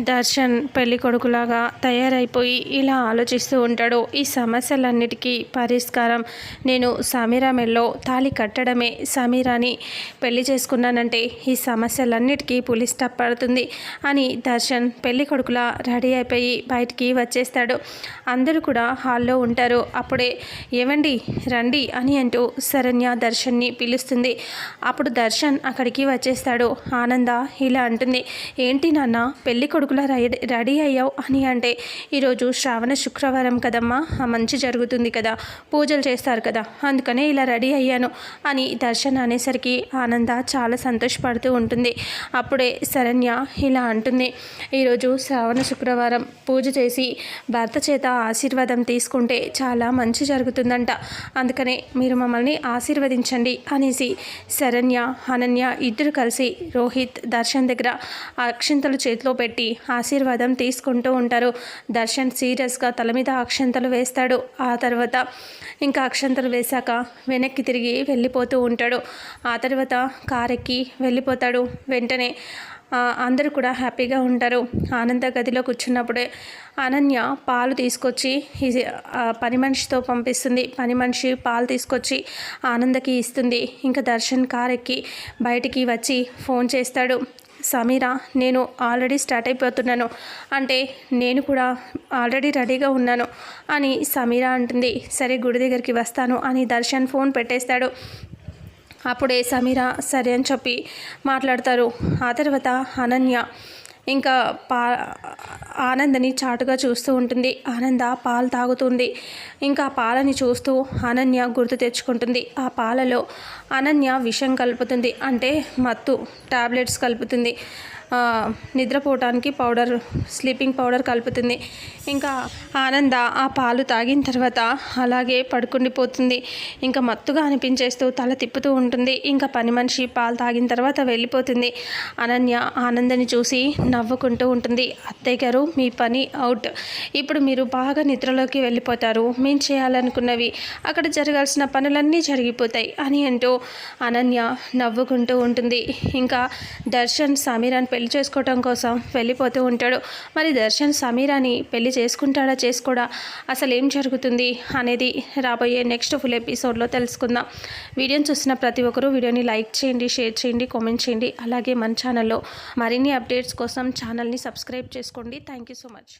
దర్శన్ పెళ్ళి కొడుకులాగా తయారైపోయి ఇలా ఆలోచిస్తూ ఉంటాడు. ఈ సమస్యలన్నిటికీ పరిష్కారం నేను సమీరా మెల్లో తాళి కట్టడమే. సమీరాని పెళ్ళి చేసుకున్నానంటే ఈ సమస్యలన్నిటికీ పులి స్టాప్ పడుతుంది అని దర్శన్ పెళ్ళి కొడుకులా రెడీ అయిపోయి బయటికి వచ్చేస్తాడు. అందరూ కూడా హాల్లో ఉంటారు. అప్పుడే ఏమండి రండి అని అంటూ శరణ్య దర్శన్ని పిలుస్తుంది. అప్పుడు దర్శన్ అక్కడికి వచ్చేస్తాడు. ఆనంద ఇలా అంటుంది. ఏంటి నాన్న పెళ్ళి కొడుకులా రెడీ అయ్యావు అని అంటే ఈరోజు శ్రావణ శుక్రవారం కదమ్మా ఆ మంచి జరుగుతుంది కదా పూజలు చేస్తారు కదా అందుకనే ఇలా రెడీ అయ్యాను అని దర్శన్ అనేసరికి ఆనంద చాలా సంతోషపడుతూ ఉంటుంది. అప్పుడే శరణ్య ఇలా అంటుంది ఈరోజు శ్రావణ శుక్రవారం పూజ చేసి భర్త చేత ఆశీర్వాదం తీసుకుంటే చాలా మంచి జరుగుతుందంట. అందుకనే మీరు మమ్మల్ని ఆశీర్వదించండి అనేసి శరణ్య అనన్య ఇద్దరు కలిసి రోహిత్ దర్శన్ దగ్గర అక్షింతలు చేతిలో పెట్టి ఆశీర్వాదం తీసుకుంటూ ఉంటారు. దర్శన్ సీరియస్గా తల మీద అక్షంతలు వేస్తాడు. ఆ తర్వాత ఇంకా అక్షంతలు వేశాక వెనక్కి తిరిగి వెళ్ళిపోతూ ఉంటాడు. ఆ తర్వాత కారెక్కి వెళ్ళిపోతాడు. వెంటనే అందరూ కూడా హ్యాపీగా ఉంటారు. ఆనంద గదిలో కూర్చున్నప్పుడే అనన్య పాలు తీసుకొచ్చి పని మనిషితో పంపిస్తుంది. పని మనిషి పాలు తీసుకొచ్చి ఆనందకి ఇస్తుంది. ఇంకా దర్శన్ కారెక్కి బయటికి వచ్చి ఫోన్ చేస్తాడు. సమీరా నేను ఆల్రెడీ స్టార్ట్ అయిపోతున్నాను. అంటే నేను కూడా ఆల్రెడీ రెడీగా ఉన్నాను అని సమీరా అంటుంది. సరే గుడి దగ్గరికి వస్తాను అని దర్శన్ ఫోన్ పెట్టేస్తాడు. అప్పుడే సమీరా సరే అని చెప్పి మాట్లాడతారు. ఆ తర్వాత అనన్య ఇంకా పా ఆనందని చాటుగా చూస్తూ ఉంటుంది. ఆనంద పాలు తాగుతుంది. ఇంకా పాలని చూస్తూ అనన్య గుర్తు తెచ్చుకుంటుంది. ఆ పాలలో అనన్య విషం కలుపుతుంది. అంటే మత్తు టాబ్లెట్స్ కలుపుతుంది. నిద్రపోవటానికి పౌడర్ స్లీపింగ్ పౌడర్ కలుపుతుంది. ఇంకా ఆనంద ఆ పాలు తాగిన తర్వాత అలాగే పడుకుండిపోతుంది. ఇంకా మత్తుగా అనిపించేస్తూ తల తిప్పుతూ ఉంటుంది. ఇంకా పని మనిషి పాలు తాగిన తర్వాత వెళ్ళిపోతుంది. అనన్య ఆనందని చూసి నవ్వుకుంటూ ఉంటుంది. అత్తయ్య గారు మీ పని అవుట్. ఇప్పుడు మీరు బాగా నిద్రలోకి వెళ్ళిపోతారు. మేము చేయాలనుకున్నవి అక్కడ జరగాల్సిన పనులన్నీ జరిగిపోతాయి అని అంటూ అనన్య నవ్వుకుంటూ ఉంటుంది. ఇంకా దర్శన్ సమీరాన్ పెళ్ళి చేసుకోవటం కోసం వెళ్ళిపోతూ ఉంటాడు. మరి దర్శన్ సమీరాని పెళ్ళి చేసుకుంటాడా చేసుకోడా? అసలు ఏం జరుగుతుంది అనేది రాబోయే నెక్స్ట్ ఫుల్ ఎపిసోడ్లో తెలుసుకుందాం. వీడియోని చూసిన ప్రతి ఒక్కరూ వీడియోని లైక్ చేయండి షేర్ చేయండి కామెంట్ చేయండి. అలాగే మన ఛానల్లో మరిన్ని అప్డేట్స్ కోసం ఛానల్ని సబ్స్క్రైబ్ చేసుకోండి. Thank you so much.